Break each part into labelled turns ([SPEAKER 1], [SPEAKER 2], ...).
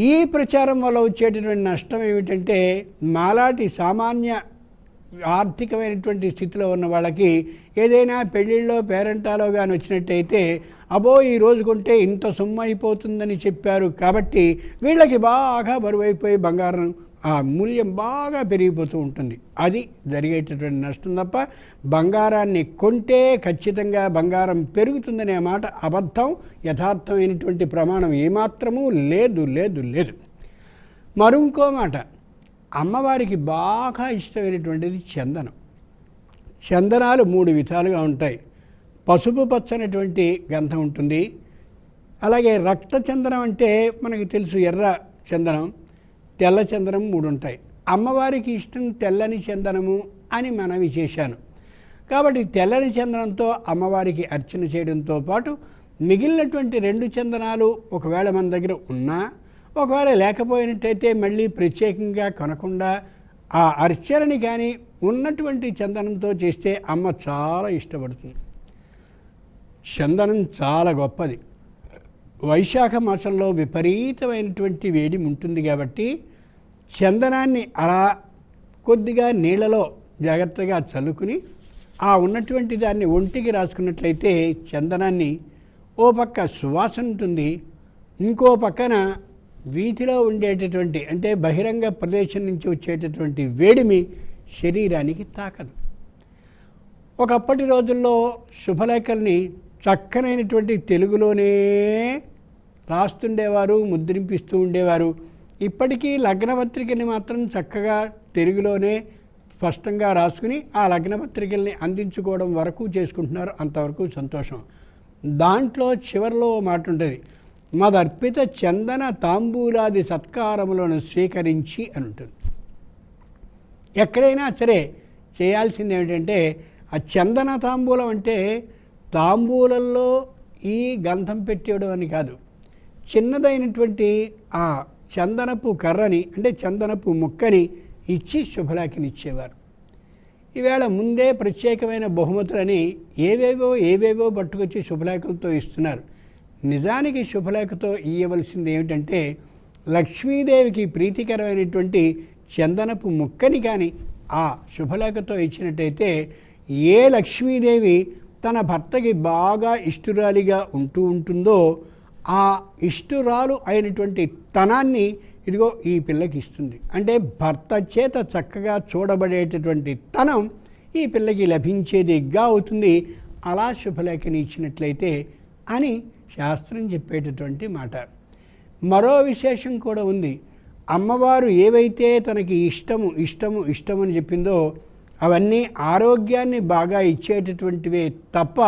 [SPEAKER 1] ఈ ప్రచారం వల్ల వచ్చేటటువంటి నష్టం ఏమిటంటే మాలాటి సామాన్య ఆర్థికమైనటువంటి స్థితిలో ఉన్న వాళ్ళకి ఏదైనా పెళ్ళిళ్ళలో పేరెంటాలో కానీ వచ్చినట్టయితే అబో ఈ రోజు కొంటే ఇంత సొమ్ము అయిపోతుందని చెప్పారు కాబట్టి వీళ్ళకి బాగా బరువైపోయి బంగారం ఆ మూల్యం బాగా పెరిగిపోతూ ఉంటుంది. అది జరిగేటటువంటి నష్టం తప్ప బంగారాన్ని కొంటే ఖచ్చితంగా బంగారం పెరుగుతుందనే మాట అబద్ధం యథార్థమైనటువంటి ప్రమాణం ఏమాత్రము లేదు లేదు లేదు. మరింకో మాట అమ్మవారికి బాగా ఇష్టమైనటువంటిది చందనం. చందనాలు మూడు విధాలుగా ఉంటాయి. పసుపు పచ్చనటువంటి గంధం ఉంటుంది. అలాగే రక్త చందనం అంటే మనకు తెలుసు ఎర్ర చందనం. తెల్ల చందనం మూడు ఉంటాయి అమ్మవారికి ఇష్టం తెల్లని చందనము అని మనవి చేశాను. కాబట్టి తెల్లని చందనంతో అమ్మవారికి అర్చన చేయడంతో పాటు మిగిలినటువంటి రెండు చందనాలు ఒకవేళ మన దగ్గర ఉన్నా ఒకవేళ లేకపోయినట్టయితే మళ్ళీ ప్రత్యేకంగా కొనకుండా ఆ అర్చనని కానీ ఉన్నటువంటి చందనంతో చేస్తే అమ్మ చాలా ఇష్టపడుతుంది. చందనం చాలా గొప్పది. వైశాఖ మాసంలో విపరీతమైనటువంటి వేడి ఉంటుంది కాబట్టి చందనాన్ని అలా కొద్దిగా నీళ్ళలో జాగ్రత్తగా చల్లుకుని ఆ ఉన్నటువంటి దాన్ని ఒంటికి రాసుకున్నట్లయితే చందనాన్ని ఓ పక్క సువాసన ఉంటుంది. ఇంకో పక్కన వీధిలో ఉండేటటువంటి అంటే బహిరంగ ప్రదేశం నుంచి వచ్చేటటువంటి వేడిమి శరీరానికి తాకదు. ఒకప్పటి రోజుల్లో శుభలేఖల్ని చక్కనైనటువంటి తెలుగులోనే రాస్తుండేవారు ముద్రింపిస్తూ ఉండేవారు. ఇప్పటికీ లగ్నపత్రికని మాత్రం చక్కగా తెలుగులోనే స్పష్టంగా రాసుకుని ఆ లగ్నపత్రికల్ని అందించుకోవడం వరకు చేసుకుంటున్నారు. అంతవరకు సంతోషం. దాంట్లో చివరిలో మాట ఉంటుంది. మదర్పిత చందన తాంబూలాది సత్కారములను స్వీకరించి అని ఉంటుంది. ఎక్కడైనా సరే చేయాల్సింది ఏమిటంటే ఆ చందన తాంబూలం అంటే తాంబూలంలో ఈ గంధం పెట్టేయడం అని కాదు. చిన్నదైనటువంటి ఆ చందనపు కర్రని అంటే చందనపు ముక్కని ఇచ్చి శుభలాకినిచ్చేవారు ఈవేళ ముందే ప్రత్యేకమైన బహుమతులని ఏవేవో ఏవేవో పట్టుకొచ్చి శుభలేఖలతో ఇస్తున్నారు. నిజానికి శుభలేఖతో ఇవ్వవలసింది ఏమిటంటే లక్ష్మీదేవికి ప్రీతికరమైనటువంటి చందనపు ముక్కని కానీ ఆ శుభలేఖతో ఇచ్చినట్టయితే ఏ లక్ష్మీదేవి తన భర్తకి బాగా ఇష్టురాలిగా ఉంటూ ఉంటుందో ఆ ఇష్టురాలు అయినటువంటి తనాన్ని ఇదిగో ఈ పిల్లకి ఇస్తుంది. అంటే భర్త చేత చక్కగా చూడబడేటటువంటి తనం ఈ పిల్లకి లభించేదిగా అవుతుంది అలా శుభలేఖని ఇచ్చినట్లయితే అని శాస్త్రం చెప్పేటటువంటి మాట. మరో విశేషం కూడా ఉంది. అమ్మవారు ఏవైతే తనకి ఇష్టము ఇష్టము ఇష్టమని చెప్పిందో అవన్నీ ఆరోగ్యాన్ని బాగా ఇచ్చేటటువంటివే తప్ప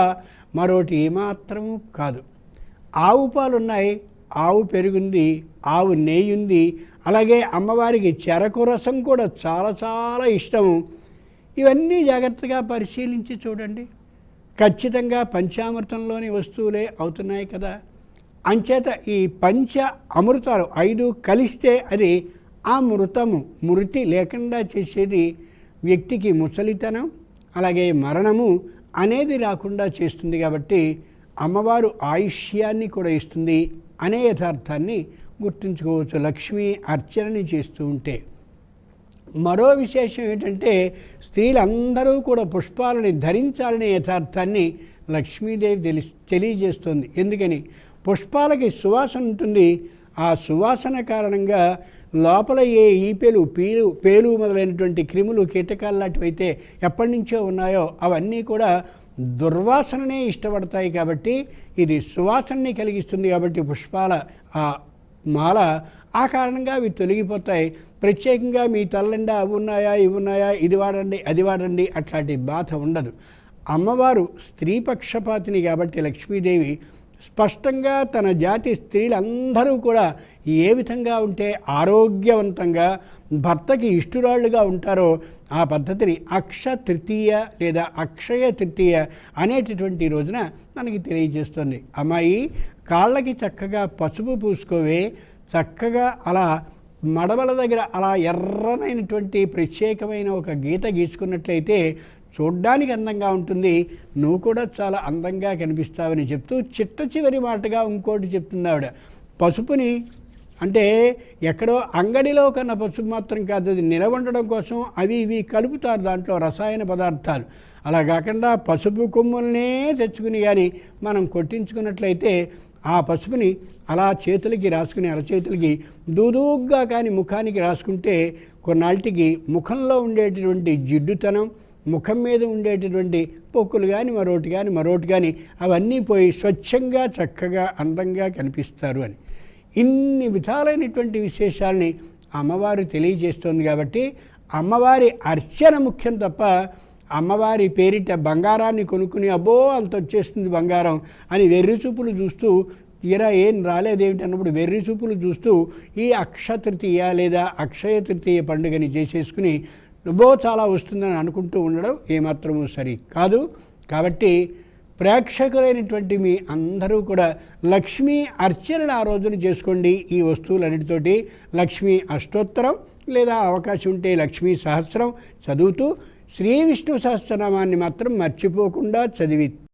[SPEAKER 1] మరోటి ఏమాత్రము కాదు. ఆవు పాలు ఉన్నాయి ఆవు పెరుగుంది ఆవు నెయ్యి ఉంది అలాగే అమ్మవారికి చెరకు రసం కూడా చాలా చాలా ఇష్టము. ఇవన్నీ జాగ్రత్తగా పరిశీలించి చూడండి. ఖచ్చితంగా పంచామృతంలోని వస్తువులే అవుతున్నాయి కదా. అంచేత ఈ పంచ అమృతాలు ఐదు కలిస్తే అది అమృతము మృతి లేకుండా చేసేది వ్యక్తికి ముసలితనం అలాగే మరణము అనేది రాకుండా చేస్తుంది కాబట్టి అమ్మవారు ఆయుష్యాన్ని కూడా ఇస్తుంది అనే యథార్థాన్ని గుర్తుంచుకోవచ్చు. లక్ష్మీ అర్చనని చేస్తూ ఉంటే. మరో విశేషం ఏంటంటే స్త్రీలందరూ కూడా పుష్పాలని ధరించాలనే యథార్థాన్ని లక్ష్మీదేవి తెలి తెలియజేస్తుంది. ఎందుకని? పుష్పాలకి సువాసన ఉంటుంది. ఆ సువాసన కారణంగా లోపల ఏ ఈపెలు పీలు పేలు మొదలైనటువంటి క్రిములు కీటకాలు లాంటివైతే ఎప్పటి నుంచో ఉన్నాయో అవన్నీ కూడా దుర్వాసననే ఇష్టపడతాయి కాబట్టి ఇది సువాసనని కలిగిస్తుంది కాబట్టి పుష్పాల ఆ మాల ఆ కారణంగా అవి తొలగిపోతాయి. ప్రత్యేకంగా మీ తల్లండా అవి ఉన్నాయా ఇవి ఉన్నాయా ఇది వాడండి అది వాడండి అట్లాంటి బాధ ఉండదు. అమ్మవారు స్త్రీ పక్షపాతిని కాబట్టి లక్ష్మీదేవి స్పష్టంగా తన జాతి స్త్రీలందరూ కూడా ఏ విధంగా ఉంటే ఆరోగ్యవంతంగా భర్తకి ఇష్టురాళ్ళుగా ఉంటారో ఆ పద్ధతిని అక్ష తృతీయ లేదా అక్షయ తృతీయ అనేటటువంటి రోజున మనకి తెలియజేస్తుంది. అమ్మాయి కాళ్ళకి చక్కగా పసుపు పూసుకోవే చక్కగా అలా మడవల దగ్గర అలా ఎర్రనైనటువంటి ప్రత్యేకమైన ఒక గీత గీసుకున్నట్లయితే చూడ్డానికి అందంగా ఉంటుంది. నువ్వు కూడా చాలా అందంగా కనిపిస్తావని చెప్తూ చిట్ట చివరి మాటగా ఇంకోటి చెప్తున్నావిడ పసుపుని అంటే ఎక్కడో అంగడిలో కన్న పసుపు మాత్రం కాదు అది నిలవండడం కోసం అవి ఇవి కలుపుతారు దాంట్లో రసాయన పదార్థాలు. అలా కాకుండా పసుపు కొమ్ములనే తెచ్చుకుని కానీ మనం కొట్టించుకున్నట్లయితే ఆ పసుపుని అలా చేతులకి రాసుకుని అరచేతులకి దూదూగ్గా కానీ ముఖానికి రాసుకుంటే కొన్నాళ్ళకి ముఖంలో ఉండేటటువంటి జిడ్డుతనం ముఖం మీద ఉండేటటువంటి పొక్కులు కానీ మరోటి కానీ మరోటి కానీ అవన్నీ పోయి స్వచ్ఛంగా చక్కగా అందంగా కనిపిస్తారు అని. ఇన్ని విధాలైనటువంటి విశేషాలని అమ్మవారు తెలియజేస్తోంది కాబట్టి అమ్మవారి అర్చన ముఖ్యం తప్ప అమ్మవారి పేరిట బంగారాన్ని కొనుక్కుని అబ్బో అంత వచ్చేస్తుంది బంగారం అని వెర్రి చూపులు చూస్తూ తీరా ఏం రాలేదేమిటి అన్నప్పుడు వెర్రి చూపులు చూస్తూ ఈ అక్షతృతీయ లేదా అక్షయ తృతీయ పండుగని చేసేసుకుని నువ్వో చాలా వస్తుందని అనుకుంటూ ఉండడం ఏమాత్రము సరి కాదు. కాబట్టి ప్రేక్షకులైనటువంటి మీ అందరూ కూడా లక్ష్మీ అర్చనలు ఆ రోజున చేసుకోండి ఈ వస్తువులన్నిటితోటి. లక్ష్మీ అష్టోత్తరం లేదా అవకాశం ఉంటే లక్ష్మీ సహస్రం చదువుతూ శ్రీ విష్ణు సహస్రనామాన్ని మాత్రం మర్చిపోకుండా చదివి